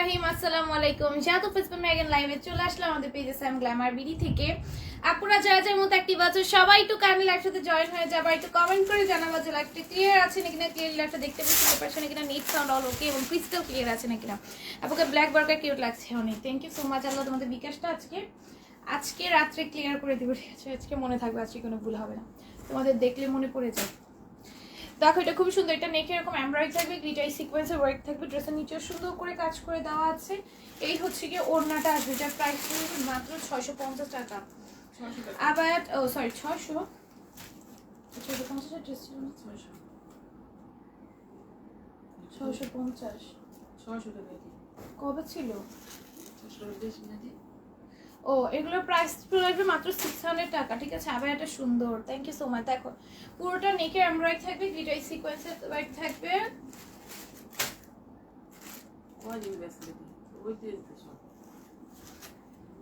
রহিম, আসসালামু আলাইকুম। লাইভে চলে আসলাম আমাদের থেকে। যারা মতো অ্যাক্টিভ সবাই একটু জয়েন হয়ে একটু কমেন্ট করে যে ক্লিয়ার আছে নাকি না লাইভটা দেখতে নাকি না নেট সাউন্ড এবং ক্লিয়ার আছে ব্ল্যাক কিউট লাগছে অনেক। থ্যাংক ইউ সো মাচ তোমাদের বিকাশটা আজকে আজকে রাত্রে ক্লিয়ার করে দিব। আজকে মনে থাকবে, আজকে কোনো ভুল হবে না। তোমাদের দেখলে মনে পড়ে যায়। দেখো এটা খুব সুন্দর। এটা নেকে এরকম এমব্রয়ডারি থাকবে গ্লিটারি সিকোয়েন্সের ওয়ার্ক থাকবে। ড্রেসের নিচেও সুন্দর করে কাজ করে দেওয়া আছে। এই হচ্ছে কি ওড়নাটা আসবে এটার প্রাইস মাত্র ছয়শো পঞ্চাশ টাকা। আবার ও সরি ছয়শো। ছয়শো পঞ্চাশ ড্রেস না? পঞ্চাশ। কবে ছিল ছয়শো টাকা বেশি না দিয়ে ও এগুলোর প্রাইস লাগবে মাত্র সিক্স হান্ড্রেড টাকা ঠিক আছে? আবার এটা সুন্দর থ্যাংক ইউ সো মাচ দেখো পুরোটা নেকে এমব্রয়েড থাকবে গ্লিটারি সিকোয়েন্সের ওয়ার্ক থাকবে।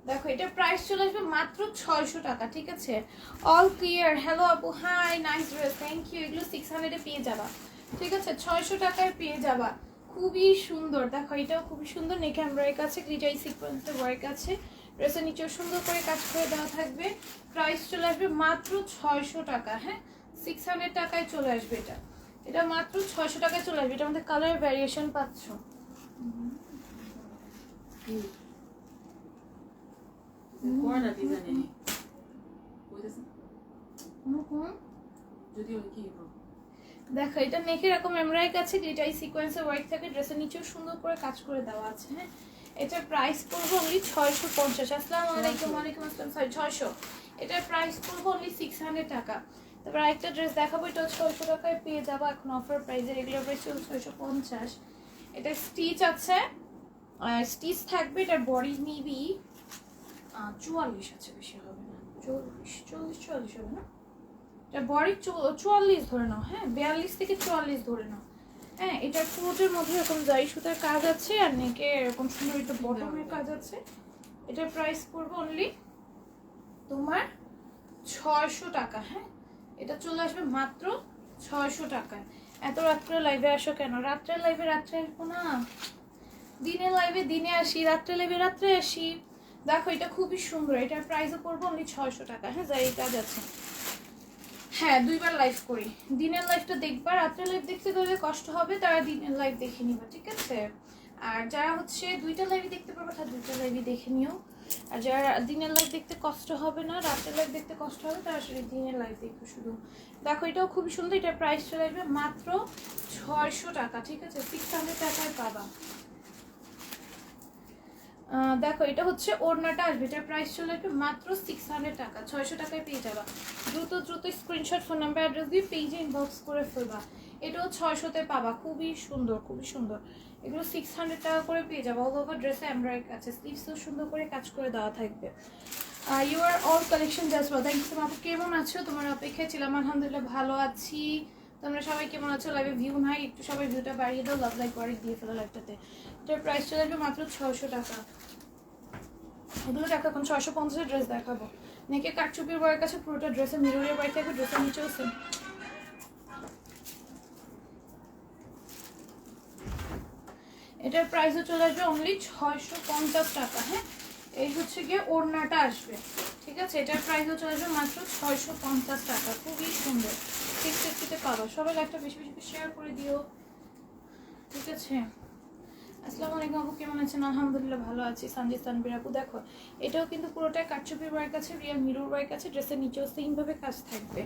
দেখি এটা প্রাইস চলে আসবে মাত্র ছয়শো টাকা ঠিক আছে? অল ক্লিয়ার হ্যালো আপু hi nice dress thank you এগুলো সিক্স হান্ড্রেডে পেয়ে যাবা ঠিক আছে? ছয়শো টাকায় পেয়ে যাবা। খুবই সুন্দর। দেখো এটাও খুবই সুন্দর নেক এমব্রয়ডারি আছে গ্লিটারি সিকোয়েন্সের ওয়ার্ক আছে। ড্রেসের নিচেও সুন্দর করে কাজ করে দেওয়া থাকবে। প্রাইস চলে আসবে মাত্র ছয়শো টাকা হ্যাঁ? সিক্স হান্ড্রেড টাকায় চলে আসবে এটা। এটা মাত্র ছয়শো টাকায় চলে আসবে। এটা আমাদের কালার ভ্যারিয়েশন পাচ্ছ। দেখো এটা নেকের এরকম এমব্রয়ডারি কাছে গ্লিটারি সিকোয়েন্সের ওয়ার্ক থাকে ড্রেসের নিচেও সুন্দর করে কাজ করে দেওয়া আছে হ্যাঁ? এটার প্রাইস পড়বে অনলি ছয়শো পঞ্চাশ। আসসালামু আলাইকুম ওয়ালাইকুম আসসালাম সরি ছয়শো। এটার প্রাইস পড়বে অনলি সিক্স হান্ড্রেড টাকা। তারপর আরেকটা ড্রেস দেখাবো এটা ছয়শো টাকায় পেয়ে যাব এখন অফার প্রাইসে রেগুলার প্রাইস চলছে ছয়শো পঞ্চাশ। এটা স্টিচ আছে স্টিচ থাকবে এটার বডি নিবি চুয়াল্লিশ আছে বেশি হবে না। চল্লিশ চল্লিশ চুয়াল্লিশ হবে না? এটা বডি চুয়াল্লিশ ধরে নাও হ্যাঁ বিয়াল্লিশ থেকে চুয়াল্লিশ ধরে নাও। হ্যাঁ এটা পুরোটার মধ্যে এরকম জারি সুতার কাজ আছে আর নেকে এরকম সুন্দর একটা বটমের কাজ আছে। এটার প্রাইস পড়বে অনলি তোমার ছয়শো টাকা হ্যাঁ? এটা চলে আসবে মাত্র ছয়শো টাকায় এত রাত্রে লাইভে আসো কেন? রাত্রে লাইভে রাত্রে আসব না। দিনে লাইভে দিনে আসি, রাত্রে লাইভে রাত্রে আসি। দেখো, এটা খুবই সুন্দর। এটার প্রাইসও পড়বে অনলি ছয়শো টাকা হ্যাঁ? যাই কাজ আছে। হ্যাঁ দুইবার লাইভ করি। দিনের লাইভটা দেখবা রাত্রে লাইভ দেখতে গেলে কষ্ট হবে, তারা দিনের লাইভ দেখে নিবা, ঠিক আছে? আর যারা হচ্ছে দুইটা লাইভই দেখতে পারবে, তারা দুইটা লাইভই দেখে নিও। আর যারা দিনের লাইভ দেখতে কষ্ট হবে না, রাতের লাইভ দেখতে কষ্ট হবে, তারা আসলে দিনের লাইভ দেখবে শুধু দেখো, এটাও খুবই সুন্দর এটার প্রাইস চলে আসবে মাত্র ছয়শো টাকা, ঠিক আছে? সিক্স হান্ড্রেড টাকায় পাবা। দেখো, এটা হচ্ছে ওড়নাটা আসবে, এটার প্রাইস চলে আসবে মাত্র সিক্স হান্ড্রেড টাকা, ছয়শো টাকায় পেয়ে যাবা। দ্রুত দ্রুত স্ক্রিনশট ফোন নাম্বার অ্যাড্রেস দিয়ে পেজে ইনবক্স করে ফেলবা। এটাও ছয়শোতে পাবা। খুবই সুন্দর খুবই সুন্দর। এগুলো সিক্স হান্ড্রেড টাকা করে পেয়ে যাবা। অল ওভার ড্রেসে এমব্রয়ডারি আছে স্লিভসও সুন্দর করে কাজ করে দেওয়া থাকবে। You are all collection just thank you আপু কেমন আছো? তোমার অপেক্ষায় ছিলাম। আলহামদুলিল্লাহ ভালো আছি। তোমরা সবাই কেমন আছো? লাইভে ভিউ নাই। একটু সবাই ভিউটা বাড়িয়ে দাও। লাভ লাইক করে দিয়ে ফেলো লাইভটাতে এটার প্রাইস চলে আসবে মাত্র ছয়শো টাকা। এগুলো টাকা এখন ছয়শো পঞ্চাশের ড্রেস দেখাবো। নেকে কাটচুপির বয়ের কাছে পুরোটা ড্রেসের মিররের বাড়ি থাকবে ড্রেসের নিচেও সেম এটার প্রাইসও চলে আসবে অনলি ছয়শো পঞ্চাশ টাকা হ্যাঁ? এই হচ্ছে গিয়ে ওড়নাটা আসবে, ঠিক আছে? এটার প্রাইসও চলে আসবে মাত্র ছয়শো পঞ্চাশ টাকা, খুবই সুন্দর। ঠিক সেফটিতে পাবো। সবাই একটা বেশি বেশি শেয়ার করে দিও, ঠিক আছে? আসসালামু আলাইকুম আপু, কেমন আছেন? আলহামদুলিল্লাহ ভালো আছি। সঞ্জিত তানবির আপু, দেখো, এটাও কিন্তু পুরোটাই কাটচুপির ওয়ার্ক আছে রিয়াল মিরর ওয়ার্ক আছে ড্রেসের নিচেও সেম ভাবে কাজ থাকবে।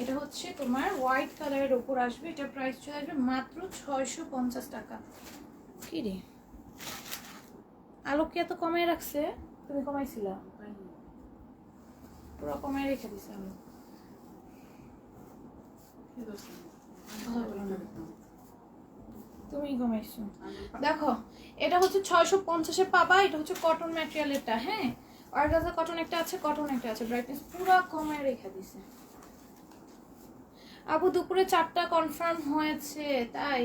এটা হচ্ছে তোমার হোয়াইট কালারের ওপর আসবে, এটা প্রাইস চলে আসবে মাত্র ছয়শো পঞ্চাশ টাকা। কি রে? আলোক এত কমায় রাখছে? তুমি কমাইছিলা? পুরো কমায় রেখে দিছে আলো তুমি কমাইছো দেখো, এটা হচ্ছে ছয়শো পঞ্চাশে পাবা, এটা হচ্ছে কটন ম্যাটেরিয়ালেরটা হ্যাঁ? অর্গাজা কটন একটা আছে কটন একটা আছে ব্রাইটনেস পুরো কমায় রেখে দিছে। আপু দুপুরে চারটা কনফার্ম হয়েছে, তাই।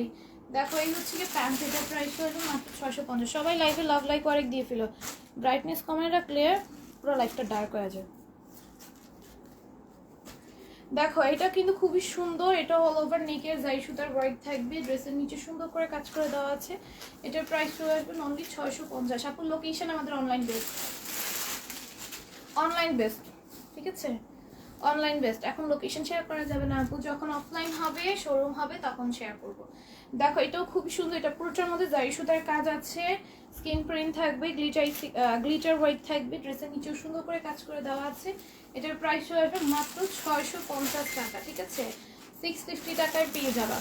দেখো, এই হচ্ছে কি প্যান্ট এটার প্রাইস হলো মাত্র ছয়শো পঞ্চাশ। সবাই লাইভে লাভ লাইক অনেক দিয়ে ফেলো। ব্রাইটনেস কমায় রাখলে পুরো লাইফটা ডার্ক হয়ে যায়। দেখো, এটা কিন্তু খুবই সুন্দর। এটা অল ওভার নেকের জাই সুতার ওয়ার্ক থাকবে। ড্রেসের নিচে সুন্দর করে কাজ করে দেওয়া আছে। এটার প্রাইস চলে আসবে অনলি ছয়শো পঞ্চাশ। আপুর লোকেশন আমাদের অনলাইন বেস্ট অনলাইন বেস্ট ঠিক আছে? অনলাইন বেস্ট এখন লোকেশন শেয়ার করা যাবে না আপু। যখন অফলাইন হবে শোরুম হবে, তখন শেয়ার করব। দেখো, এটাও খুব সুন্দর। এটা পুরোটার মধ্যে জারি সুতার কাজ আছে। স্কিন প্রিন্ট থাকবে গ্লিটার গ্লিটার হোয়াইট থাকবে। ড্রেসের নিচেও সুন্দর করে কাজ করে দেওয়া আছে। এটার প্রাইস হবে মাত্র ছয়শো পঞ্চাশ টাকা, ঠিক আছে? সিক্স ফিফটি টাকায় পেয়ে যাবা।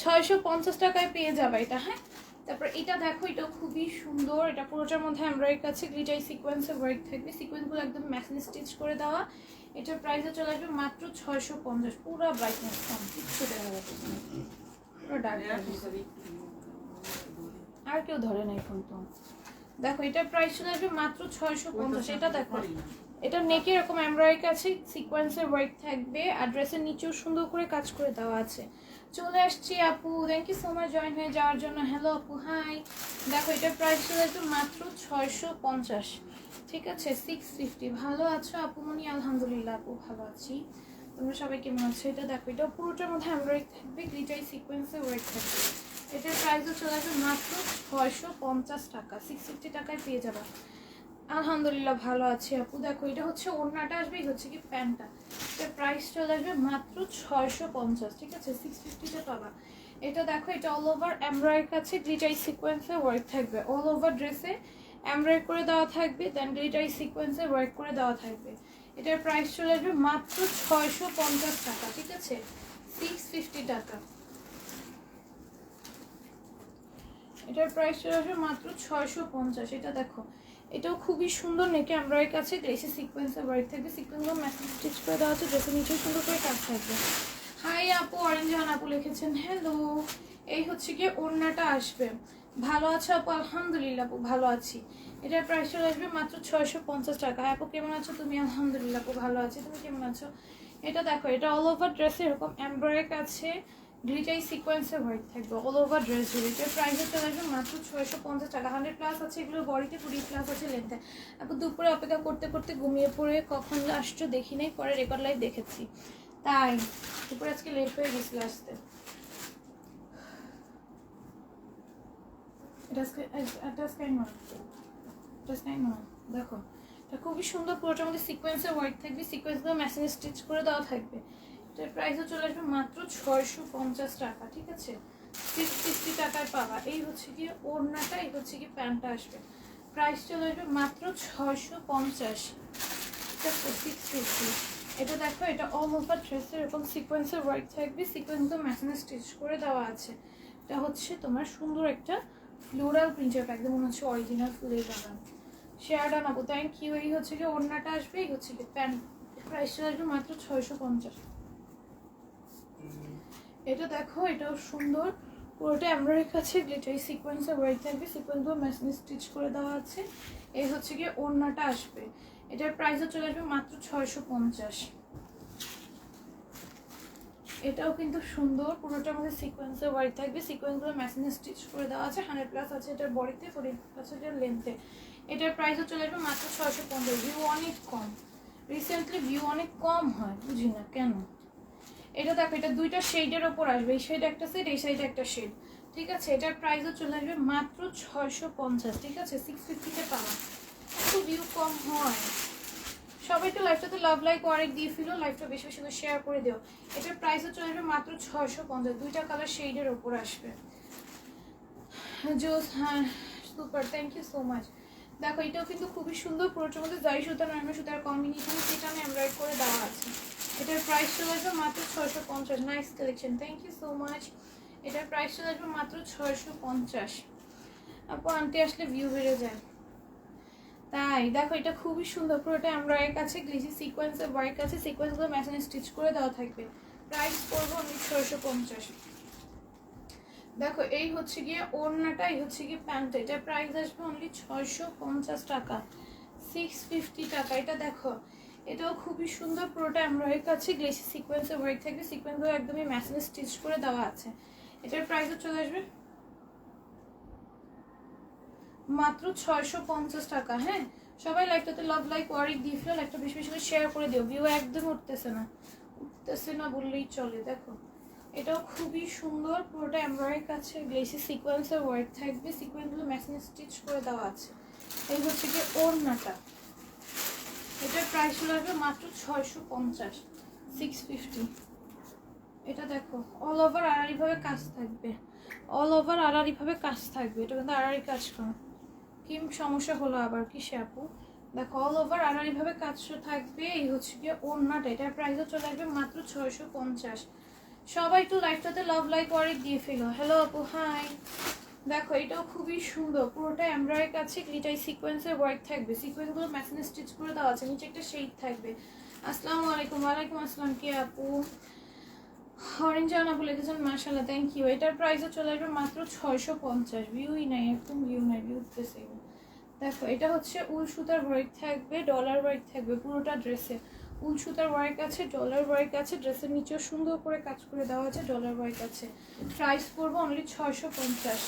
ছয়শো পঞ্চাশ টাকায় পেয়ে যাবা এটা হ্যাঁ? তারপর এটা দেখো এটা খুবই সুন্দর। এটা পুরোটার মধ্যে এমব্রয়ডারি কাছে গ্লিটাই সিকোয়েন্সের ওয়ার্ক থাকবে। সিকোয়েন্সগুলো একদম ম্যাচিং স্টিচ করে দেওয়া। এটার প্রাইসে চলে আসবে মাত্র ছয়শো পঞ্চাশ। পুরো ব্রাইটনেস কম কিচ্ছু দেখা যাচ্ছে পুরো ডার্ক আর কেউ ধরে নাই ফোন তো। দেখো এটার প্রাইস চলে আসবে মাত্র ছয়শো পঞ্চাশ। এটা দেখো। এটা নেকে এরকম এমব্রয়ডারি আছে সিকোয়েন্সের ওয়ার্ক থাকবে। আর ড্রেসের নিচেও সুন্দর করে কাজ করে দেওয়া আছে। চলে আসছি আপু। Thank you so much join হয়ে যাওয়ার জন্য। হ্যালো আপু হাই দেখো এটার প্রাইস চলে আসবে মাত্র ছয়শো পঞ্চাশ। ঠিক আছে সিক্স ফিফটি ভালো আছো আপু মনি? আলহামদুলিল্লাহ আপু ভালো আছি। তোমরা সবাই কেমন আছো? এটা দেখো, এটা পুরোটার মধ্যে এমব্রয়ডারি থাকবে গ্লিটারি সিকোয়েন্সের ওয়েট থাকবে। এটার প্রাইসও চলে আসবে মাত্র ছয়শো পঞ্চাশ টাকা। সিক্স ফিফটি টাকায় পেয়ে যাবা। আলহামদুলিল্লাহ ভালো আছি আপু। দেখো, এটা হচ্ছে ওড়নাটা আসবে হচ্ছে কি প্যান্টটা। এটার প্রাইস চলে আসবে মাত্র ছয়শো পঞ্চাশ, ঠিক আছে? সিক্স ফিফটিতে পাবা এটা দেখো, এটা অল ওভার এমব্রয়ের কাছে গ্লিটারি সিকোয়েন্সে ওয়ার্ক থাকবে। অল ওভার ড্রেসে এমব্রয়েড করে দেওয়া থাকবে দেন গ্লিটারি সিকোয়েন্সে ওয়ার্ক করে দেওয়া থাকবে। এটার প্রাইস চলে আসবে মাত্র ছয়শো পঞ্চাশ টাকা, ঠিক আছে? সিক্স ফিফটি টাকা। এটার প্রাইস চলে আসবে মাত্র ছয়শো পঞ্চাশ, এটা দেখো। এটাও খুবই সুন্দর নেকে এমব্রয়ের কাছে গ্রেসি সিকোয়েন্সের ওয়ার্ক থাকবে সিকোয়েন্সগুলো ম্যাসেজ স্টিচ করে দেওয়া আছে ড্রেসের নিচেও সুন্দর করে কাজ থাকবে। হাই আপু অরেঞ্জ জাহান আপু লিখেছেন হ্যালো এই হচ্ছে গিয়ে ওড়নাটা আসবে। ভালো আছো আপু? আলহামদুলিল্লাহ আপু, ভালো আছি। এটার প্রাইস চলে আসবে মাত্র ছয়শো পঞ্চাশ টাকা। আপু, কেমন আছো? তুমি আলহামদুলিল্লাহ আপু, ভালো আছি। তুমি কেমন আছো? এটা দেখো, এটা অল ওভার ড্রেসে এরকম এমব্রয়ের কাছে গ্লিটাই সিকোয়েন্সের হোয়াইট থাকবে অল ওভার ড্রেস জুড়ে। এটার প্রাইসে চলে আসবে মাত্র ছয়শো পঞ্চাশ টাকা। হান্ড্রেড প্লাস আছে, এগুলো বডিতে কুড়ি প্লাস আছে লেন্থে আপু দুপুরে অপেক্ষা করতে করতে ঘুমিয়ে পড়ে কখন আসছো দেখি নাই, পরে রেকর্ড লাইভ দেখেছি। তাই, দুপুরে আজকে লেট হয়ে গেছিল আসতে। দেখো, এটা খুবই সুন্দর পুরোটার মধ্যে সিকোয়েন্সের হোয়াইট থাকবে। সিকোয়েন্সগুলো মেশিন স্টিচ করে দেওয়া থাকবে। এটার প্রাইসও চলে আসবে মাত্র ছয়শো পঞ্চাশ টাকা, ঠিক আছে? সিক্স ফিফটি টাকায় পাবা। এই হচ্ছে কি ওড়নাটা, এই হচ্ছে কি প্যান্টটা আসবে। প্রাইস চলে আসবে মাত্র ছয়শো পঞ্চাশ। সিক্স ফিফটি এটা দেখো, এটা অল ওভার ড্রেসের এরকম সিকোয়েন্সের ওয়ার্ক থাকবে। সিকোয়েন্সগুলো মেশিনে স্টিচ করে দেওয়া আছে। এটা হচ্ছে তোমার সুন্দর একটা ফ্লোরাল প্রিন্টার একদম মনে হচ্ছে অরিজিনাল ফুলের বাগান। শেয়ারটা নেব। থ্যাংক ইউ এই হচ্ছে কি ওড়নাটা আসবে, এই হচ্ছে কি প্যান্ট। প্রাইসটা আসবে মাত্র ছয়শো পঞ্চাশ। এটা দেখো, এটাও সুন্দর। পুরোটা এমব্রয়ের কাছে গ্লিটারি সিকোয়েন্সের ওয়ার্ক থাকবে। সিকোয়েন্সগুলো মেশিনে স্টিচ করে দেওয়া আছে। এই হচ্ছে গিয়ে ওড়নাটা আসবে। এটার প্রাইসও চলে আসবে মাত্র ছয়শো পঞ্চাশ। এটাও কিন্তু সুন্দর। পুরোটার মধ্যে সিকোয়েন্সের ওয়ার্ক থাকবে। সিকোয়েন্সগুলো মেশিনে স্টিচ করে দেওয়া আছে। হান্ড্রেড প্লাস আছে এটার বডিতে ফোর্টি প্লাস এটার লেন্থে এটার প্রাইসও চলে আসবে মাত্র ছয়শো পঞ্চাশ। ভিউ অনেক কম। রিসেন্টলি ভিউ অনেক কম হয়। বুঝি না কেন? এটা দেখো, এটা দুইটা শেডের ওপর আসবে। এই সাইডে একটা শেড এই সাইডে একটা শেড ঠিক আছে? এটার প্রাইসও চলে আসবে মাত্র ছয়শো পঞ্চাশ, ঠিক আছে? সিক্স ফিফটিতে পাওয়া একটু ভিউ কম হয়। সবাই তো লাইফটাতে লাভ লাইক ওয়ারেক দিয়ে ফেলো লাইফটা বেশি বেশি শেয়ার করে দিও। এটার প্রাইসও চলে আসবে মাত্র ছয়শো পঞ্চাশ, দুইটা কালার শেডের ওপর আসবে। জোস হ্যাঁ super thank you so much দেখো, এটাও কিন্তু খুবই সুন্দর পুরোটার মধ্যে জারি সুতা নর্মাল সুতার কম্বিনেশন সেটা আমি এমব্রয়েড করে দেওয়া আছে। এটার প্রাইস চলে আসবে মাত্র ছয়শো পঞ্চাশ। Nice collection thank you so much এটার প্রাইস চলে আসবে মাত্র ছয়শো পঞ্চাশ। আপু আনতে আসলে ভিউ বেড়ে যায়। তাই, দেখো, এটা খুবই সুন্দর। পুরোটা এমব্রয়ের কাছে গ্লিসি সিকোয়েন্সের ওয়ার্ক আছে সিকোয়েন্সগুলো মেশিনে স্টিচ করে দেওয়া থাকবে। প্রাইস পড়ব আমি ছয়শো পঞ্চাশ। দেখো, এই হচ্ছে গিয়ে ওড়নাটা, এই হচ্ছে গিয়ে প্যান্ট এটা প্রাইস আসবে অনলি ছয়শো পঞ্চাশ টাকা। সিক্স ফিফটি টাকা। এটা দেখো এটাও খুবই সুন্দর পুরোটা এমব্রয়ের কাছে গ্লেসি সিকোয়েন্সের ওয়ার্ক থাকবে। সিকোয়েন্সগুলো একদমই মেশিনে স্টিচ করে দেওয়া আছে। এটার প্রাইসও চলে আসবে? মাত্র ছয়শো পঞ্চাশ টাকা হ্যাঁ? সবাই লাইকটাতে লাভ লাইক ওয়ারিক দিয়ে ফেলো লাইকটা বেশি বেশি করে শেয়ার করে দিও। ভিউ একদম উঠতেছে না। উঠতেছে না বললেই চলে, দেখো। এটাও খুবই সুন্দর পুরোটা এমব্রয়ডারি কাছে গ্লেসি সিকোয়েন্সের ওয়ার্ক থাকবে। সিকোয়েন্সগুলো মেশিনে স্টিচ করে দেওয়া আছে। এই হচ্ছে কি ওড়নাটা। এটার প্রাইস লাগবে মাত্র ছয়শো পঞ্চাশ সিক্স ফিফটি এটা দেখো অল ওভার আড়াআড়িভাবে কাজ থাকবে। অল ওভার আড়াআড়িভাবে কাজ থাকবে, এটা কিন্তু আড়াআড়ি কাজ করা কি সমস্যা হলো আবার কিসে আপু? দেখো অল ওভার আড়াআড়িভাবে কাজ থাকবে, এই হচ্ছে কি ওড়নাটা। এটার প্রাইসও চলে আসবে মাত্র ছয়শো পঞ্চাশ। সবাই একটু লাইফটাতে লাভ লাইক করে দিয়ে ফেলো। হ্যালো আপু হাই দেখো, এটাও খুবই সুন্দর। পুরোটা এমব্রয়ডারি কাছে গ্লিটাই সিকোয়েন্সের ওয়ার্ক থাকবে। সিকোয়েন্সগুলো মেশিনে স্টিচ করে দেওয়া আছে, নিচে একটা শেড থাকবে। আসসালামু আলাইকুম। ওয়ালাইকুম আসসালাম, কি আপু? অরেঞ্জ আনা বলে দিয়েছেন মাশাল্লাহ থ্যাংক ইউ এটার প্রাইসও চলে আসবে মাত্র ছয়শো পঞ্চাশ। ভিউই নাই, একদম ভিউ নাই ভিউ উঠতেছে দেখো, এটা হচ্ছে উল সুতার ওয়ার্ক থাকবে ডলার ওয়ার্ক থাকবে পুরোটা ড্রেসে উল সুতার ওয়ার্ক আছে ডলার ওয়ার্ক আছে ড্রেসের নিচেও সুন্দর করে কাজ করে দেওয়া আছে ডলার ওয়ার্ক আছে। প্রাইস পড়ব অনলি ছয়শো পঞ্চাশ।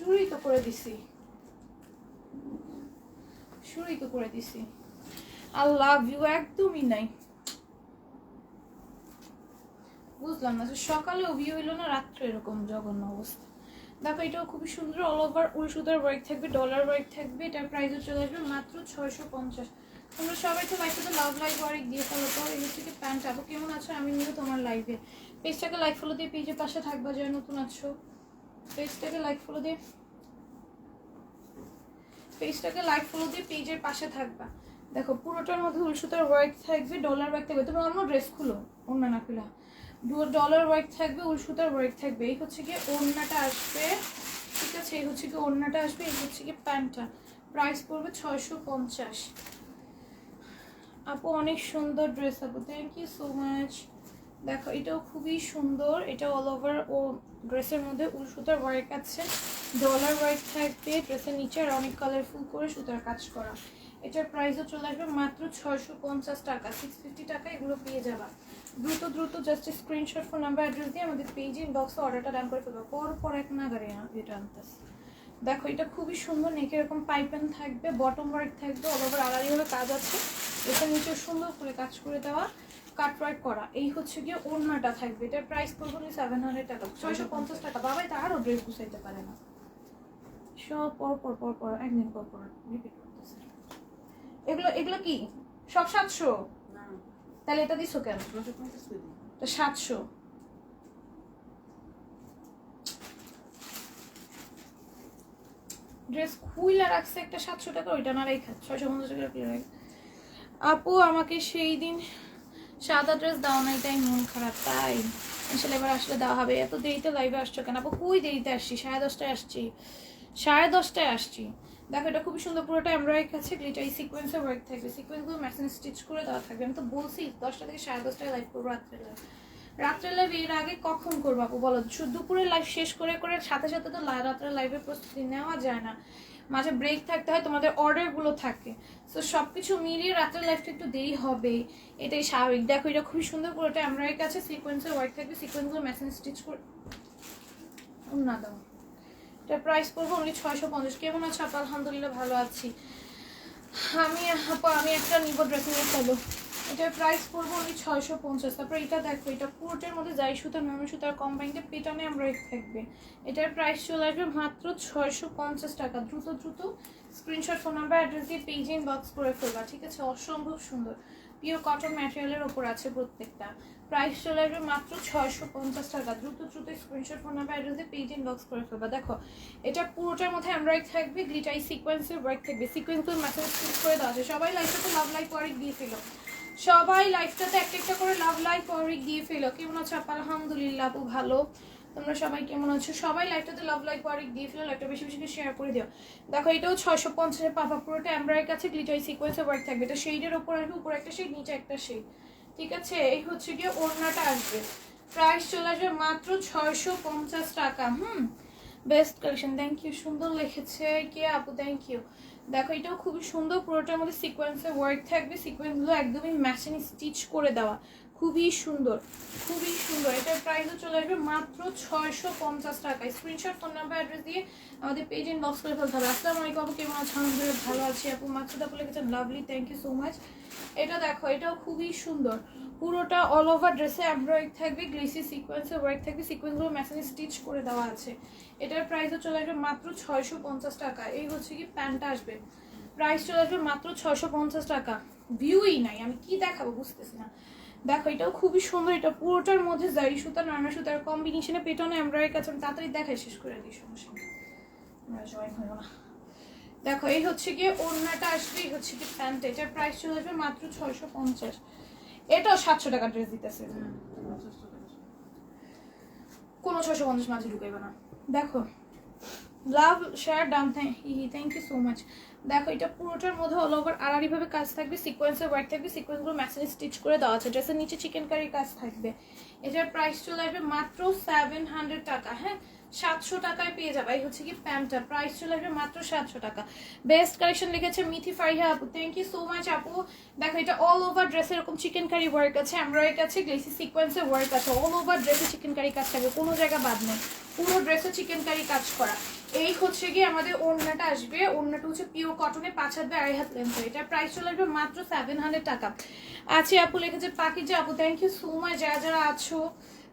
শুরুই তো করে দিছি। শুরুই তো করে দিছি। লাভ ইউ একদমই নাই। বুঝলাম না, সকালে ভিউ হইল না, রাত্রে এরকম জঘন্য অবস্থা। দেখো, এটাও খুবই সুন্দর অল ওভার উল সুতার ওয়ার্ক থাকবে ডলার ওয়ার্ক থাকবে, এটার প্রাইসও চলে আসবে মাত্র ছয়শো পঞ্চাশ। তোমরা সবাই তো লাইফে তো লাভ লাইক ওয়ার্ক দিয়ে ফেলো তো এই হচ্ছে কি প্যান্ট আপু কেমন আছো আমি নিয়ে তোমার লাইভে পেজটাকে লাইক ফলো দিয়ে পেজের পাশে থাকবা যে নতুন আছো। পেজটাকে লাইক ফলো দিয়ে পেজটাকে লাইক ফলো দিয়ে পেজের পাশে থাকবা। দেখো, পুরোটার মধ্যে উল সুতার ওয়ার্ক থাকবে ডলার ওয়ার্ক থাকবে। তুমি অন্য ড্রেস খুলো অন্য না খুলা ডলার ওয়ার্ক থাকবে উল সুতার ওয়ার্ক থাকবে। এই হচ্ছে কি ওড়নাটা আসবে। ঠিক আছে, এই হচ্ছে কি ওড়নাটা আসবে, এই হচ্ছে কি প্যান্টটা। প্রাইস পড়বে ছয়শো পঞ্চাশ। আপু, অনেক সুন্দর ড্রেস আপু। থ্যাংক ইউ সো মাচ দেখো, এটাও খুবই সুন্দর। এটা অল ওভার ও ড্রেসের মধ্যে উল সুতার ওয়ার্ক আছে। ডলার ওয়ার্ক থাকবে ড্রেসের নিচে আর অনেক কালারফুল করে সুতার কাজ করা। এটার প্রাইসও চলে আসবে মাত্র ছয়শো পঞ্চাশ টাকা সিক্স ফিফটি টাকা এগুলো পেয়ে যাবা। দ্রুত দ্রুত just screenshot phone number address দিয়ে আমাদের পেজে ইনবক্সে অর্ডারটা ডান করে ফেলব। পর পর এক নাগারে এটা আনতেছে। দেখো, এটা খুবই সুন্দর নেকে এরকম পাইপেন থাকবে বটম ওয়ার্ক থাকবে অল ওভার আড়াইভাবে কাজ আছে। এটা নিচে সুন্দর করে কাজ করে দেওয়া। কাট ওয়ার্ক করা এই হচ্ছে গিয়ে ওড়নাটা থাকবে। এটার প্রাইস পড়বে সেভেন হান্ড্রেড টাকা। ছয়শো পঞ্চাশ টাকা। বাবাই তো আরও ড্রেস গুছাইতে পারে না। সব পর পর পর পর একদিন পর পর রিপিট করতেছে। এগুলো এগুলো কি? সব সাতশো? তাহলে এটা দিছো কেন? সাতশো। ড্রেস খুইলা রাখছে একটা সাতশো টাকা ওইটা না রেখা ছয়শো পঞ্চাশ টাকা আপু আমাকে সেই দিন সাদা ড্রেস দাও নাই, তাই মন খারাপ, তাই। আসলে এবার আসলে দেওয়া হবে। এত দেরিতে লাইভে আসছো কেন? আপু কই দেরিতে আসছি, সাড়ে দশটায় আসছি। সাড়ে দশটায় আসছি। দেখো, এটা খুবই সুন্দর পুরোটা এমব্রয়ডারি কাছে গ্লিটার এই সিকোয়েন্সের ওয়ার্ক থাকবে। সিকোয়েন্সগুলো মেশিন স্টিচ করে দেওয়া থাকবে। আমি তো বলছি, দশটা থেকে সাড়ে দশটায় লাইভ করব রাত্রে লাইভ রাত্রে লাইভ এর আগে কখন করব আপু, বলো? দুপুরে লাইভ শেষ করে করে সাথে সাথে তো রাত্রে লাইভের প্রস্তুতি নেওয়া যায় না। মাঝে ব্রেক থাকতে হয়, তোমাদের অর্ডারগুলো থাকে। সো সব কিছু মিলিয়ে রাতের লাইফটা একটু দেরি হবে। এটাই স্বাভাবিক। দেখো, এটা খুবই সুন্দর পুরোটা এমব্রয়ডারি কাছে সিকোয়েন্সের ওয়ার্ক থাকবে সিকোয়েন্সগুলো মেশিন স্টিচ করে না দাও। এটা প্রাইস পড়ব আমি ছয়শো পঞ্চাশ। কেমন আছো? আপু আলহামদুলিল্লাহ ভালো আছি। আমি, আপা, আমি একটা নিব ড্রেসিং এর এটার প্রাইস পড়ব অনলি ছয়শো পঞ্চাশ। তারপরে এটা দেখো, এটা পুরোটার মধ্যে যাই সুতা নর্মাল সুতার কম্বাইন্ডে পেটানে এমব্রয়েড থাকবে। এটার প্রাইস চলে আসবে মাত্র ছয়শো পঞ্চাশ টাকা। দ্রুত দ্রুত স্ক্রিনশট ফোন নাম্বার অ্যাড্রেস দিয়ে পেজে ইনবক্স করে ফেলবা, ঠিক আছে? অসম্ভব সুন্দর। পিওর কটন ম্যাটেরিয়ালের ওপর আছে প্রত্যেকটা। প্রাইস চলে আসবে মাত্র ছয়শো পঞ্চাশ টাকা। দ্রুত দ্রুত স্ক্রিনশট ফোন নাম্বার অ্যাড্রেস দিয়ে পেজ ইনবক্স করে ফেলবা। দেখো, এটা পুরোটার মধ্যে এমব্রয়েড থাকবে গ্লিটাই সিকোয়েন্সের ওয়ার্ক থাকবে। সিকোয়েন্সগুলো মেসেজ স্টিচ করে দেওয়া আছে সবাই লাইফটাতে লাভ লাইফ ওয়ারিক দিয়ে ফেলো। সবাই লাইফটাতে একটা একটা করে লাভ লাইফ ওয়ারিক দিয়ে ফেলো। কেমন আছো? আপা আলহামদুলিল্লাহ, আপু ভালো। তোমরা সবাই কেমন আছো? সবাই লাইফটাতে লাভ লাইফ ওয়ারিক দিয়ে ফেলো। লাইফটা বেশি বেশি শেয়ার করে দিও। দেখো, এটাও ছয়শো পঞ্চাশের পাপা। পুরোটা এমব্রয়েড কাছে গ্লিটাই সিকোয়েন্সের ওয়ার্ক থাকবে। এটা শেডের ওপর আসবে, উপরে একটা শেড নিচে একটা শেড ঠিক আছে? এই হচ্ছে গিয়ে ওড়নাটা আসবে। প্রাইস চলে আসবে মাত্র ছয়শো পঞ্চাশ টাকা। হুম? বেস্ট কালেকশন থ্যাংক ইউ সুন্দর লিখেছে কে আপু? থ্যাংক ইউ দেখো, এটাও খুবই সুন্দর। পুরোটার মধ্যে সিকোয়েন্সের ওয়ার্ক থাকবে। সিকোয়েন্সগুলো একদমই ম্যাচিং স্টিচ করে দেওয়া। খুবই সুন্দর। খুবই সুন্দর। এটার প্রাইসও চলে আসবে মাত্র ছয়শো পঞ্চাশ টাকায় স্ক্রিনশট ফোন নাম্বার অ্যাড্রেস দিয়ে আমাদের পেজ ইনবক্স করে ফেলতে হবে। আসসালামু আলাইকুম আপু, কেমন আছেন? ভালো আছি। আপু, মাকসুদা বলে গেছেন lovely thank you so much এটা দেখো, এটাও খুবই সুন্দর। পুরোটা অল ওভার ড্রেসে এমব্রয়েড থাকবে গ্রেসি সিকোয়েন্সে ওয়ার্ক থাকবে সিকোয়েন্সগুলো মেশিনে স্টিচ করে দেওয়া আছে। এটার প্রাইসও চলে আসবে মাত্র ছয়শো পঞ্চাশ টাকা। এই হচ্ছে কি প্যান্টটা আসবে। প্রাইস চলে আসবে মাত্র ছয়শো পঞ্চাশ টাকা। ভিউই নাই, আমি কি দেখাবো বুঝতেছি না। দেখো, এটাও খুবই সুন্দর, এটা পুরোটার মধ্যে জারি সুতা, নানা সুতার কম্বিনেশনে পেটনে এমব্রয়েড কাছে আমি তাড়াতাড়ি দেখাই, শেষ করে দিই, সমস্যা জয়েন না। দেখো, এই হচ্ছে গিয়ে ওড়নাটা আসবে, এই হচ্ছে কি প্যান্ট, এটার প্রাইস চলে আসবে মাত্র ছয়শো পঞ্চাশ। এটাও সাতশো টাকা ড্রেস দিতেছে। কোনো ছশো পঞ্চাশ মাঝে ঢুকাইবে না। দেখো লাভ শেয়ার ডাম থ্যাংক ইউ সো মাচ দেখো, এটা পুরোটার মধ্যে অল ওভার আড়াআড়ি ভাবে কাজ থাকবে সিকোয়েন্সের ওয়ার্ক থাকবে সিকোয়েন্সগুলো ম্যাসেজ স্টিচ করে দেওয়া আছে। ড্রেসের নিচে চিকেন কারির কাজ থাকবে। এটার প্রাইস চলে আসবে মাত্র সেভেন হান্ড্রেড টাকা হ্যাঁ? সাতশো টাকায় পেয়ে যাবে। এই হচ্ছে কি প্যান্টটা। প্রাইস চলে আসবে মাত্র সাতশো টাকা। বেস্ট কালেকশন লিখেছে মিথি ফারিহা আপু। থ্যাংক ইউ সো মাচ আপু। দেখো, এটা অল ওভার ড্রেসে এরকম চিকেন কারি ওয়ার্ক আছে। এমব্রয়েড আছে গ্লেসি সিকোয়েন্সের ওয়ার্ক আছে। অল ওভার ড্রেসে চিকেন কারি কাজ থাকবে। কোনো জায়গা বাদ নেই। পুরো ড্রেসে চিকেন কারি কাজ করা। এই হচ্ছে গিয়ে আমাদের ওড়নাটা আসবে। ওড়নাটা হচ্ছে পিওর কটনে পাঁচ হাত আড়াই হাত লেন্থ এটা প্রাইস চলে আসবে মাত্র সেভেন হান্ড্রেড টাকা। আছে আপু, লিখেছে পাখি যে আপু থ্যাংক ইউ সো মাচ যারা যারা আছো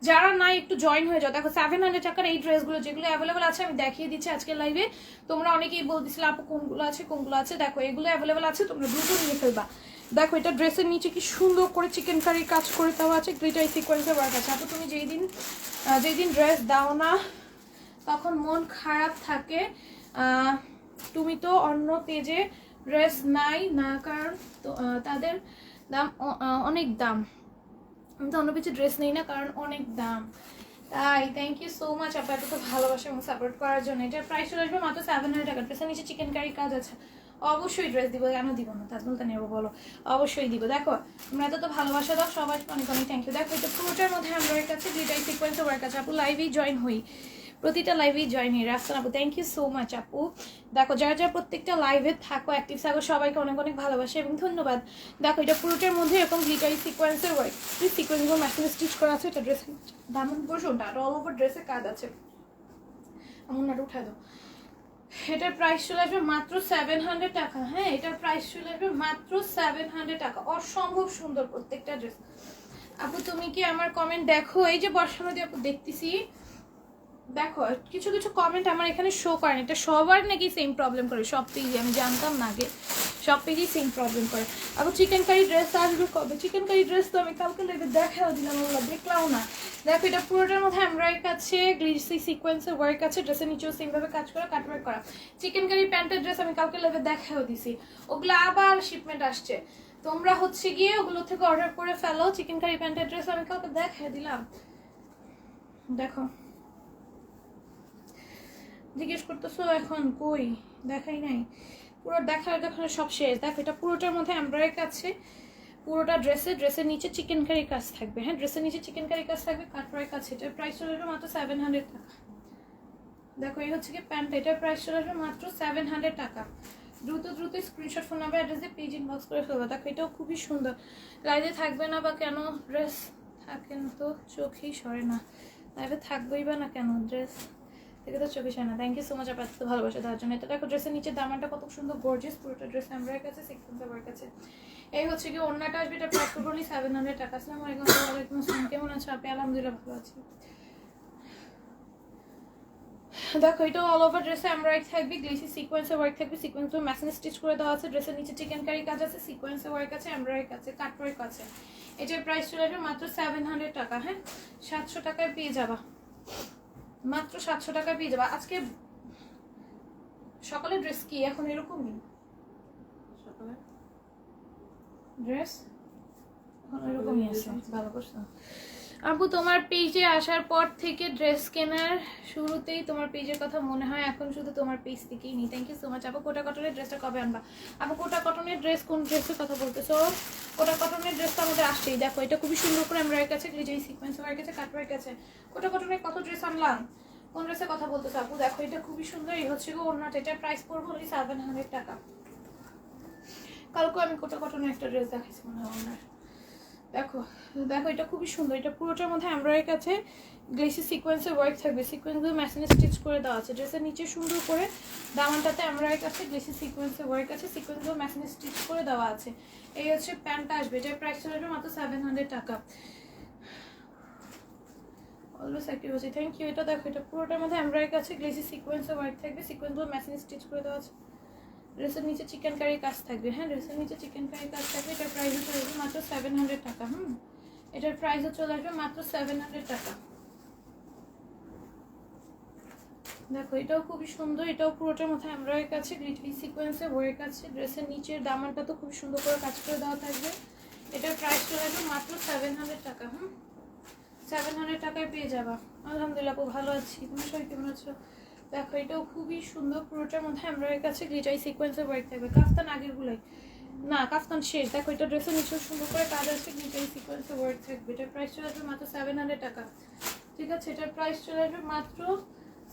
যারা নাই একটু জয়েন হয়ে যাও, দেখো সেভেন হান্ড্রেড টাকার এই ড্রেসগুলো যেগুলো অ্যাভেলেবল আছে, আমি দেখিয়ে দিচ্ছি আজকে লাইভে তোমরা অনেকেই বলতেছিলে, আপু, কোনগুলো আছে কোনগুলো আছে? দেখো, এগুলো অ্যাভেলেবল আছে, তোমরা দ্রুত নিয়ে ফেলবা। দেখো, এটা ড্রেসের নিচে কি সুন্দর করে চিকেন কারি কাজ করে দেওয়া আছে গ্লিটার সিকোয়েন্সের ওয়ার্ক আছে। আপু, তুমি যেই দিন যেই দিন ড্রেস দাও না, তখন মন খারাপ থাকে। তুমি তো অন্য পেজে ড্রেস নাই না, কারণ তাদের দাম অনেক দাম। আমি তো অন্য কিছু ড্রেস নেই না, কারণ অনেক দাম। তাই থ্যাংক ইউ সো মাচ আপা এত ভালোবাসা এবং সাপোর্ট করার জন্য। এটার প্রাইস চলে আসবে মাত্র সেভেন হান্ড্রেড টাকা। ড্রেসের নিচে চিকেন কারি কাজ আছে। অবশ্যই ড্রেস দিব। কেন দিব না? তার বলতে নেব, বলো। অবশ্যই দিব। দেখো, তোমরা এত তো ভালোবাসা দাও, সবাই অনেক অনেক থ্যাংক ইউ দেখো এটা পুরোটার মধ্যে আমরা কাছে দুইটাই সিকোয়েন্সে ওয়ার্ক আছে আপু লাইভেই জয়েন হই। প্রতিটা লাইভেই জয়েন হই রাস্তান আপু থ্যাংক ইউ সো মাচ আপু। দেখো, যারা যারা প্রত্যেকটা লাইভে থাকো অ্যাক্টিভ থাকো, সবাইকে অনেক অনেক ভালোবাসা এবং ধন্যবাদ। দেখো, এটা পুরোটার মধ্যে এরকম গ্লিটারি সিকোয়েন্সের ওয়ার্ক সিকোয়েন্সগুলো মেশিনে স্টিচ করা আছে, এটা ড্রেস দামন বসুনটা অল ওভার ড্রেসে কাজ আছে। আমার নাটা উঠায় দাও। এটার প্রাইস চলে আসবে মাত্র সেভেন হান্ড্রেড টাকা। হ্যাঁ এটার প্রাইস চলে আসবে মাত্র সেভেন হান্ড্রেড টাকা। অসম্ভব সুন্দর প্রত্যেকটা ড্রেস আপু, তুমি কি আমার কমেন্ট দেখো? এই যে বর্ষা নদী, আপু, দেখতেছি। দেখো, কিছু কিছু কমেন্ট আমার এখানে শো করে না এটা সবার নাকি সেম প্রবলেম করে। সব পেজে আমি জানতাম না আগে। সব পেজেই সেম প্রবলেম করে। আবার চিকেন কারি ড্রেস আসবে কবে? চিকেন কারি ড্রেস তো আমি কালকে লেগে দেখাও দিলাম ওগুলো দেখলাম না। দেখো, এটা পুরোটার মধ্যে এমব্রয়েড আছে, গ্লিসি সিকোয়েন্সের ওয়ার্ক আছে ড্রেসের নিচেও সেম ভাবে কাজ করা কাটওয়ার্ক করা। চিকেন কারি প্যান্টের ড্রেস আমি কালকে লেগে দেখাও দিছি। ওগুলো আবার শিপমেন্ট আসছে। তোমরা হচ্ছে গিয়ে ওগুলো থেকে অর্ডার করে ফেলো। চিকেন কারি প্যান্টের ড্রেস আমি কালকে দেখাই দিলাম। দেখো। জিজ্ঞেস করতেছো, এখন কই? দেখাই নাই। পুরো দেখা দেখানো সব শেষ। দেখো, এটা পুরোটার মধ্যে এমব্রয়েড আছে। পুরোটা ড্রেসে, ড্রেসের নিচে চিকেন কারি কাজ থাকবে। হ্যাঁ ড্রেসের নিচে চিকেন কারি কাজ থাকবে কাটওয়ার্ক আছে। এটার প্রাইস চলে আসবে মাত্র সেভেন হান্ড্রেড টাকা। দেখো, এই হচ্ছে কি প্যান্ট এটার প্রাইস চলে আসবে মাত্র সেভেন হান্ড্রেড টাকা। দ্রুত দ্রুত স্ক্রিনশট ফোন নাম্বার অ্যাড্রেস দিয়ে পেজ ইনবক্স করে ফেলব। দেখো, এটাও খুবই সুন্দর। লাইভে থাকবে না বা কেন? ড্রেস থাকেন তো, চোখেই সরে না। লাইভে থাকবেই বা না কেন? ড্রেস থেকে তো চোখে সরে না। থ্যাংক ইউ সো মাচ আপনার ভালোবাসা দেওয়ার জন্য। এটা দেখো ড্রেসের নিচে দামানটা কত সুন্দর গর্জিয়াস পুরোটা ড্রেস এমব্রয়েড আছে সিকোয়েন্স ওয়ার্ক কাছে। এই হচ্ছে কি অন্যটা আসবে, এটা প্রাইস করব সেভেন হান্ড্রেড টাকা। আসসালামু আলাইকুম ওয়ালাইকুম আসসালাম, কেমন আছো আপনি? আলহামদুলিল্লাহ ভালো আছি। দেখো, এটা অল ওভার ড্রেসে এমব্রয়েড থাকবে গ্লিসি সিকোয়েন্সে ওয়ার্ক থাকবে সিকোয়েন্স মেশিন স্টিচ করে দেওয়া আছে ড্রেসের নিচে চিকেন কারি কাজ আছে সিকোয়েন্সে ওয়ার্ক আছে এমব্রয়েড আছে কাট ওয়ার্ক আছে। এটার প্রাইস চলে আসবে মাত্র সেভেন হান্ড্রেড টাকা হ্যাঁ? সাতশো টাকায় পেয়ে যাবা। মাত্র সাতশো টাকা পেয়ে যাবা। আজকে সকালে ড্রেস কি? এখন এরকমই? সকালে? ড্রেস এখন এরকমই আছে। ভালো করছ? আপু, তোমার পেজে আসার পর থেকে ড্রেস কেনার শুরুতেই তোমার পেজের কথা মনে হয়, এখন শুধু তোমার পেজ থেকেই নি থ্যাংক ইউ সো মাচ আপু, কোটা কটনের ড্রেসটা কবে আনবা? আপু, কোটা কটনের ড্রেস কোন ড্রেসের কথা বলতেছো? কোটা কটনের ড্রেসটা আমাদের আসছেই। দেখো, এটা খুবই সুন্দর করে আমরা কাছে গ্রিজাই সিকোয়েন্স ওয়ার্ক আছে কাট ওয়ার্ক আছে কোটা কটনের কত ড্রেস আনলাম? কোন ড্রেসের কথা বলতেছো আপু? দেখো, এটা খুবই সুন্দর। এই হচ্ছে গো ওড়নাটা। এটার প্রাইস পড়ব ওই সেভেন হান্ড্রেড টাকা। কালকে আমি কোটা কটনের একটা ড্রেস দেখাইছি মনে হয় ওনার। দেখো দেখো, এটা খুবই সুন্দর। এটা পুরোটার মধ্যে এমব্রয়ডারি কাছে গ্লেসি সিকোয়েন্সের ওয়ার্ক থাকবে। সিকোয়েন্সগুলো মেশিনে স্টিচ করে দেওয়া আছে। ড্রেসের নিচে সুন্দর করে দামানটাতে এমব্রয়ডারি কাছে গ্লেসি সিকোয়েন্সের ওয়ার্ক আছে। সিকোয়েন্সগুলো মেশিনে স্টিচ করে দেওয়া আছে। এই হচ্ছে প্যান্টটা আসবে। এটার প্রাইস চলে মাত্র সেভেন হান্ড্রেড টাকা। অলওয়েজ অ্যাক্টিভ আছে। থ্যাংক ইউ এটা দেখো, এটা পুরোটার মধ্যে এমব্রয়ডারি কাছে গ্লেসি সিকোয়েন্সের ওয়ার্ক থাকবে। সিকোয়েন্সগুলো মেশিনে স্টিচ করে দেওয়া আছে। ড্রেসের নিচে চিকেন কারি কাজ থাকবে। হ্যাঁ ড্রেসের নিচে চিকেন কারি কাজ থাকবে, এটার প্রাইস চলে আসবে মাত্র সেভেন হান্ড্রেড টাকা, হুম? এটার প্রাইস চলে আসবে মাত্র সেভেন হান্ড্রেড টাকা। দেখো, এটাও খুবই সুন্দর, এটাও পুরোটার মধ্যে এমব্রয়ডারি কাছে গ্লিটারি সিকোয়েন্সে ওয়ার্ক আছে। ড্রেসের নিচের দামানটা তো খুব সুন্দর করে কাজ করে দেওয়া থাকবে। এটার প্রাইস চলে আসবে মাত্র সেভেন হান্ড্রেড টাকা, হুম? সেভেন হান্ড্রেড টাকায় পেয়ে যাবা। আলহামদুলিল্লাহ, খুব ভালো আছি। তুমি সবাই কেমন আছো? দেখো, এটাও খুবই সুন্দর পুরোটার মধ্যে এমব্রয়ডারি কাছে গ্লিটারি সিকোয়েন্সের ওয়ার্ক থাকবে। কাফতান আগের গুলাই। না, কাফতান শেষ। দেখো, এটা ড্রেসের নিচেও সুন্দর করে কাজ আছে, গ্লিটারি সিকোয়েন্সের ওয়ার্ক থাকবে। এটার প্রাইস চলে আসবে মাত্র সেভেন হান্ড্রেড টাকা। ঠিক আছে, এটার প্রাইস চলে আসবে মাত্র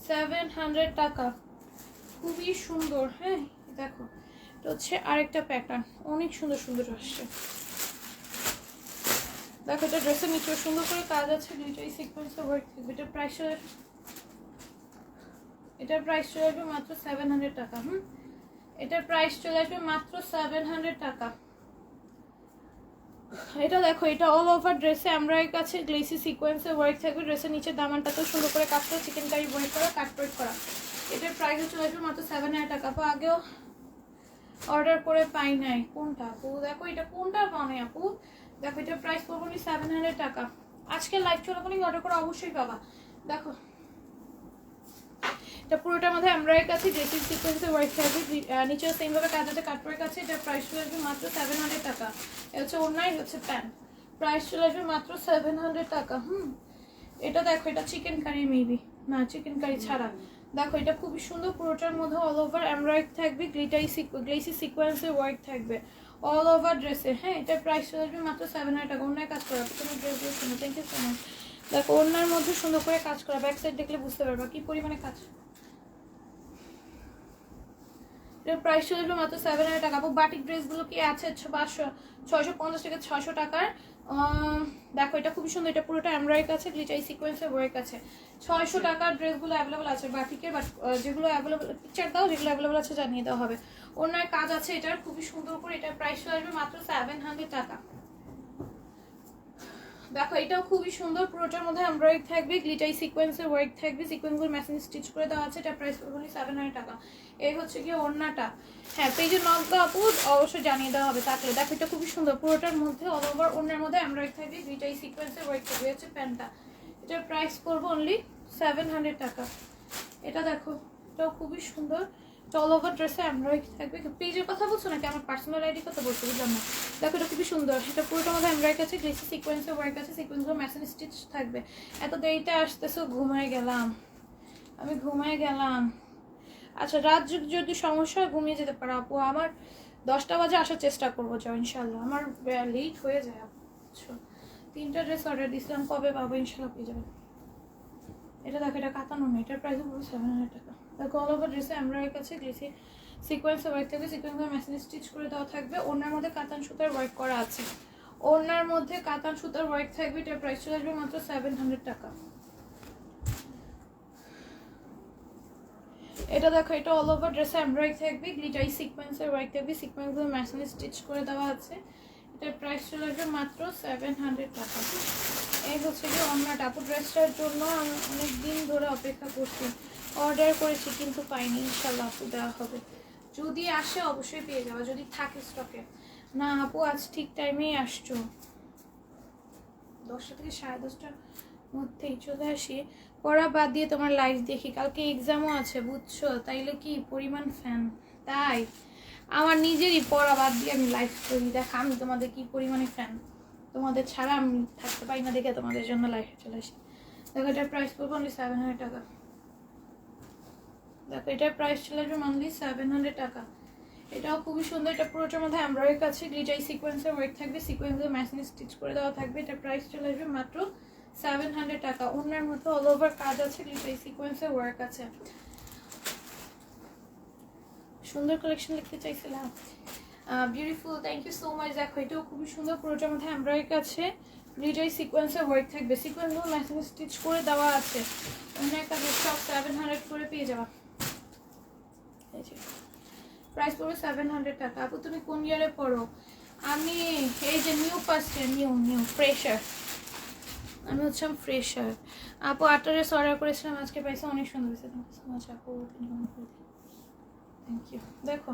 সেভেন হান্ড্রেড টাকা। খুবই সুন্দর হ্যাঁ? দেখো, এটা হচ্ছে আরেকটা প্যাটার্ন অনেক সুন্দর সুন্দর আসছে। দেখো, এটা ড্রেসের নিচেও সুন্দর করে কাজ আছে দুইটাই সিকোয়েন্সে ওয়ার্ক থাকবে। এটার প্রাইস এটার প্রাইস চলে আসবে মাত্র সেভেন হান্ড্রেড টাকা, হুম? এটার প্রাইস চলে আসবে মাত্র সেভেন হান্ড্রেড টাকা। এটা দেখো, এটা অল ওভার ড্রেসে আমরা এর কাছে গ্লেসি সিকোয়েন্সে ওয়ার্ক থাকবে ড্রেসের নিচে দামানটা তো সুন্দর করে কাজ করে চিকেন কারি ওয়ার্ক করা কাট ওয়ার্ক করা। এটার প্রাইস চলে আসবে মাত্র সেভেন হাজার টাকা, আপু। আগেও অর্ডার করে পাই নাই। কোনটা আপু? দেখো, এটা কোনটা পাও নাই আপু? দেখো, এটার প্রাইস পড়ব সেভেন হান্ড্রেড টাকা। আজকে লাইভ চলাকালীন অর্ডার করে অবশ্যই পাবা। দেখো এটা পুরোটার মধ্যে এমব্রয়ডারি কাছে ড্রেসিং সিকোয়েন্সে ওয়ার্ক থাকবে নিচেও সেম ভাবে কাজ আছে কাট ওয়ার্ক আছে প্রাইস চলে আসবে মাত্র সেভেন হান্ড্রেড টাকা। এটা হচ্ছে অন্যায় হচ্ছে প্যান্ট প্রাইস চলে আসবে মাত্র সেভেন হান্ড্রেড টাকা, হুম। এটা দেখো, এটা চিকেন কারি মেবি না চিকেন কারি ছাড়া। দেখো, এটা খুবই সুন্দর, পুরোটার মধ্যে অল ওভার এমব্রয়ড থাকবে গ্লিটারি গ্লেসি সিকোয়েন্সের ওয়ার্ক থাকবে। অল ওভার ড্রেসে হ্যাঁ এটার প্রাইস চলে আসবে মাত্র সেভেন হান্ড্রেড টাকা অন্যায় কাজ করা তোমার ড্রেস দিয়ে শুনো থ্যাংক ইউ সো মাচ দেখো অন্যার মধ্যে সুন্দর করে কাজ করা ব্যাক সাইড দেখলে বুঝতে পারবা কি পরিমাণে কাজ। এটার প্রাইস চলে আসবে মাত্র সেভেন হান্ড্রেড টাকা। বাটিক ড্রেসগুলো কি আছে? পাঁচশো, ছয়শো পঞ্চাশ থেকে ছয়শো টাকার। দেখো, এটা খুবই সুন্দর, এটা পুরোটা এমব্রয়ডারি আছে গ্লিটারি সিকোয়েন্সের ওয়ার্ক আছে। ছয়শো টাকার ড্রেসগুলো অ্যাভেলেবল আছে বাটিকের বাট যেগুলো অ্যাভেলেবল পিকচার দাও, যেগুলো অ্যাভেলেবল আছে জানিয়ে দেওয়া হবে। অন্যায় কাজ আছে এটার, খুবই সুন্দর করে এটার প্রাইস আসবে মাত্র সেভেন হান্ড্রেড টাকা। দেখো, এটাও খুবই সুন্দর। পুরোটার মধ্যে এমব্রয়ডারি থাকবে গ্লিটারি সিকোয়েন্সের ওয়ার্ক থাকবে সিকোয়েন্সগুলো মেশিন স্টিচ করে দেওয়া আছে, এটা প্রাইস পড়বে সেভেন টাকা। এই হচ্ছে কি ওড়নাটা। হ্যাঁ পেজের নকটা আপু, অবশ্যই জানিয়ে দেওয়া হবে থাকলে দেখো, এটা খুবই সুন্দর। পুরোটার মধ্যে অল ওভার ওড়নার মধ্যে এমব্রয়ডারি থাকবে গ্লিটারি সিকোয়েন্সের ওয়ার্ক থাকবে। হচ্ছে প্যান্টটা। এটার প্রাইস পড়বে অনলি সেভেন হান্ড্রেড টাকা। এটা দেখো, এটাও খুবই সুন্দর। অল ওভার ড্রেসে এমব্রয়ডারি থাকবে। পেজের কথা বলছো নাকি? আমার পার্সোনাল আইডি কথা বলছো, বুঝলাম না। দেখো, এটা খুবই সুন্দর। এটা পুরোটা মধ্যে এমব্রয়ডারি আছে গ্লেসি সিকোয়েন্সের ওয়ার্ক আছে সিকোয়েন্সগুলো মেশিন স্টিচ থাকবে। এত দেরিতে আসতেছো, ঘুমায় গেলাম। আমি ঘুমায় গেলাম। আচ্ছা রাত যদি যদি সমস্যা হয়, ঘুমিয়ে যেতে পারো আপু। আমার দশটা বাজে আসার চেষ্টা করব যাও ইনশাল্লাহ আমার লেট হয়ে যায় বুঝছ? তিনটা ড্রেস অর্ডার দিয়েছিলাম কবে পাবো? ইনশাল্লাহ পেয়ে যাবে। এটা দেখো, এটা কাতানো না, এটার প্রাইস পুরো সেভেন হান্ড্রেড টাকা। অল ওভার ড্রেসে এমব্রয়ডারি কাছে গ্লেসি সিকোয়েন্স ওয়ার্ক থাকবে সিকোয়েন্সগুলো মেশিন স্টিচ করে দেওয়া থাকবে। ওনার মধ্যে কাতান সুতার ওয়ার্ক করা আছে। ওনার মধ্যে কাতান সুতার ওয়ার্ক থাকবে, এটার প্রাইস চলে আসবে মাত্র সেভেন হান্ড্রেড টাকা। এটা দেখো, এটা অল ওভার ড্রেসে এমব্রয়ডারি থাকবে গ্লিটারি সিকোয়েন্সের ওয়ার্ক থাকবে সিকোয়েন্সগুলো মেশিনে স্টিচ করে দেওয়া আছে। এটার প্রাইস চলে আসবে মাত্র সেভেন হান্ড্রেড টাকা। এই হচ্ছে কি অন্য টাপু ড্রেসটার জন্য আমি অনেক দিন ধরে অপেক্ষা করছি। অর্ডার করেছি, কিন্তু পাইনি। ইনশাল্লাহ আপু, দেওয়া হবে। যদি আসে, অবশ্যই পেয়ে যাবে। যদি থাকে স্টকে না, আপু, আজ ঠিক টাইমেই আসছো। দশটা থেকে সাড়ে দশটার মধ্যেই চলে আসি। পড়া বাদ দিয়ে তোমার লাইফ দেখি। কালকে এক্সামও আছে, বুঝছ? তাইলে কি পরিমাণ ফ্যান তাই। আমার নিজেরই পড়া বাদ দিয়ে আমি লাইফ করি। দেখ, আমি তোমাদের কি পরিমাণে ফ্যান তোমাদের ছাড়া আমি থাকতে পারি না দেখে তোমাদের জন্য লাইফে চলে আসি। দেখো, এটার প্রাইস পড়ব অনলি সেভেন হান্ড্রেড টাকা। দেখো, এটার প্রাইস আসবে মান্থলি সেভেন হান্ড্রেড টাকা। এটাও খুবই সুন্দর, এটা পুরোটার মধ্যে এমব্রয়ডারি কাছে গ্লিটারি সিকোয়েন্সের ওয়েট থাকবে সিকোয়েন্সের মেশিনে স্টিচ করে দেওয়া থাকবে, এটার প্রাইস চলে আসবে মাত্র সেভেন হান্ড্রেড টাকা। অন্যের মধ্যে অল ওভার কাজ আছে গ্লিটারি সিকোয়েন্সের ওয়ার্ক আছে। সুন্দর কালেকশন লিখতে চাইছিলাম। Beautiful thank you so much দেখো, এটাও খুবই সুন্দর, পুরোটার মধ্যে এমব্রয়ডারি আছে গ্লিটারি সিকোয়েন্সের ওয়ার্ক থাকবে। সিকোয়েন্সগুলো ম্যাচিং স্টিচ করে দেওয়া আছে। অন্য একটা সব সেভেন হান্ড্রেড করে পেয়ে যাওয়া প্রাইস পড়বে সেভেন হান্ড্রেড টাকা। আপু, তুমি কোন ইয়ারে পড়ো? আমি এই যে new first year new new fresher আমি হচ্ছিলাম ফ্রেশার আপু, আটটা ড্রেস অর্ডার করেছিলাম, আজকে পাইছে অনেক সুন্দর হয়েছে। থ্যাংক আপু। থ্যাংক ইউ দেখো,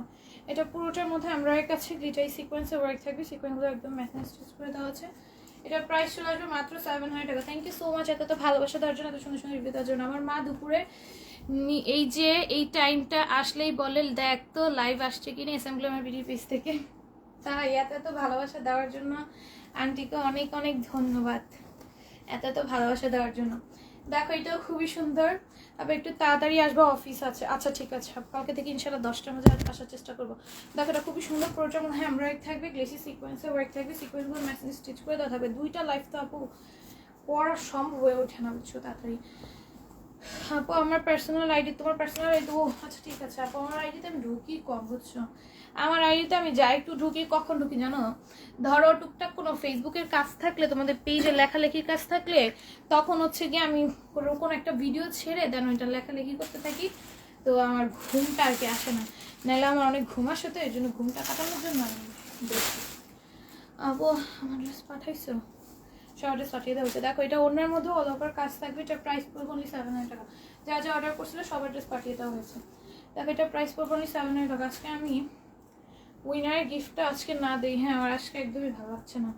এটা পুরোটার মধ্যে আমরা কাছে গ্লিটারি সিকোয়েন্সের ওয়ার্ক থাকবে। সিকোয়েন্সগুলো একদম ম্যাথনা স্টিচ করে দেওয়া আছে। এটার প্রাইস চলে আসবে মাত্র সেভেন হান্ড্রেড টাকা। থ্যাংক ইউ সো মাচ এত তো ভালোবাসা দেওয়ার জন্য, এত সুন্দর সুন্দর রিভিউ দেওয়ার জন্য। আমার মা দুপুরে এই যে, এই টাইমটা আসলেই বলে, দেখ তো লাইভ আসছে কিনা অ্যাসেম্বলি আমার ভিডিও পেজ থেকে। তাই এত এত ভালোবাসা দেওয়ার জন্য আন্টিকে অনেক অনেক ধন্যবাদ। এত এত ভালোবাসা দেওয়ার জন্য। দেখো, এটাও খুবই সুন্দর। আবার একটু তাড়াতাড়ি আসব অফিস আছে। আচ্ছা ঠিক আছে। কালকে থেকে ইনশাল্লাহ দশটার মধ্যে আসার চেষ্টা করব। দেখো, এটা খুবই সুন্দর প্রোটার মধ্যে এমব্রয়েড থাকবে গ্লেসি সিকোয়েন্সে ওয়ার্ক থাকবে। সিকোয়েন্সগুলো মেশিন স্টিচ করে দেওয়া থাকবে। দুইটা লাইফ তো আপু পড়া সম্ভব হয়ে ওঠে না, বুঝছ? তাড়াতাড়ি। আপু, আমার পার্সোনাল আইডি তোমার পার্সোনাল আইডি ও আচ্ছা ঠিক আছে। আপু, আমার আইডিতে আমি ঢুকি কম, বুঝছ? আমার আইডিতে আমি যাই একটু ঢুকি, কখন ঢুকি জানো? ধরো টুকটাক কোনো ফেসবুকের কাজ থাকলে, তোমাদের পেজে লেখালেখির কাজ থাকলে, তখন হচ্ছে গিয়ে আমি কোনো একটা ভিডিও ছেড়ে দেন ওইটা লেখালেখি করতে থাকি। তো আমার ঘুমটা আর কি আসে না। নাহলে আমার অনেক ঘুম আসে তো এই জন্য ঘুমটা কাটানোর জন্য আমি দেখি। আপু আমার ড্রেস পাঠাইছো? সব ড্রেস পাঠিয়ে দেওয়া হচ্ছে দেখো, এটা অন্যের মধ্যে অল ওভার কাজ থাকবে। এটার প্রাইস পড়বে অনলি সেভেন হান্ড্রেড টাকা। যা যা অর্ডার করছিল সবার ড্রেস পাঠিয়ে দেওয়া হয়েছে। দেখো এটার প্রাইস পড়বে অনলি সেভেন হান্ড্রেড টাকা। আজকে আমি উইনারের গিফটটা আজকে না দিই হ্যাঁ আমার আজকে একদমই ভালো লাগছে না।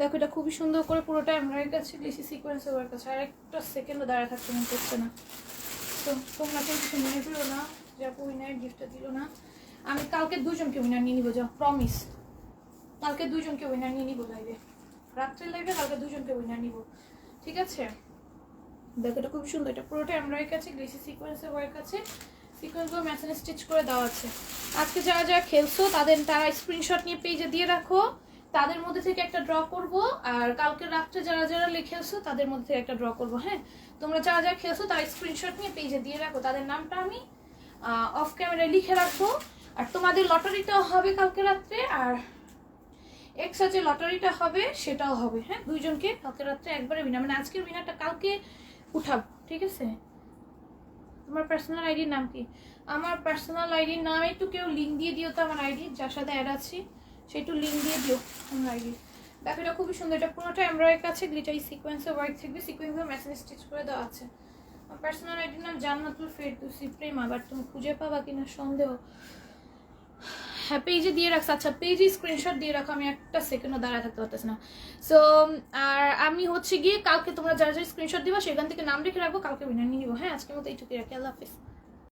দেখো, এটা খুবই সুন্দর করে পুরোটা এমব্রয়ের কাছে বেশি সিকোয়েন্স ওয়ার কাছে। আর একটা সেকেন্ডও দাঁড়ায় থাকতে মনে করছে না। তো তোমরা কেউ কিছু মনে করো না যে আপু উইনারের গিফটটা দিল না। আমি কালকে দুজনকে উইনার নিয়ে নিবো, যা প্রমিস কালকে দুজনকে উইনার নিয়ে নিবো লাইভে রাত্রের লাইভে কালকে দুজনকে উইনার নিবো। ঠিক আছে? দেখো, এটা খুব সুন্দর। এটা পুরোটা এমব্রয়ের কাছে গ্লিসি সিকোয়েন্সের ওয়ার্ক আছে সিকোয়েন্সগুলো ম্যাচিং স্টিচ করে দেওয়া আছে। আজকে যারা যারা খেলছো, তাদের তারা স্ক্রিনশট নিয়ে পেজে দিয়ে রাখো। তাদের মধ্যে থেকে একটা ড্র করব, আর কালকে রাত্রে যারা যারা লিখেছো তাদের মধ্যে থেকে একটা ড্র করব হ্যাঁ? তোমরা যারা যারা খেলছো, তারা স্ক্রিনশট নিয়ে পেজে দিয়ে রাখো। তাদের নামটা আমি অফ ক্যামেরায় লিখে রাখব। আর তোমাদের লটারিটাও হবে কালকে রাত্রে, আর এক্সট্রা যে লটারিটা হবে, সেটাও হবে হ্যাঁ? দুইজনকে কালকে রাত্রে একবারে বিনা মানে আজকের বিনাটা কালকে উঠাবো, ঠিক আছে? তোমার পার্সোনাল আইডির নাম কি? আমার পার্সোনাল আইডির নাম একটু কেউ লিঙ্ক দিয়ে দিও তো আমার আইডি যার সাথে অ্যাড আছি, সে একটু লিঙ্ক দিয়ে দিও আমার আইডি দেখো, এটা খুবই সুন্দর, এটা পুরোটা এমব্রয়ের কাছে গ্লিটারি সিকোয়েন্সে ওয়ার্ক থাকবে সিকোয়েন্সে মেশিন স্টিচ করে দেওয়া আছে। আমার পার্সোনাল আইডির নাম জান্নাতুল ফেরদুসি, প্রেমা বাট তুমি খুঁজে পাবা কিনা সন্দেহ। হ্যাঁ পেজে দিয়ে রাখছে। আচ্ছা পেজে স্ক্রিনশট দিয়ে রাখো, আমি একটা সেকেন্ডও দাঁড়ায় থাকতে পারতেছি না। সো আর আমি হচ্ছে গিয়ে কালকে তোমরা যারা যারা স্ক্রিনশট দিবা, সেখান থেকে নাম রেখে রাখব, কালকে বিনা নিয়ে নিবো। হ্যাঁ আজকে মতো এইটুকুই রাখি, আল্লাহ হাফিজ।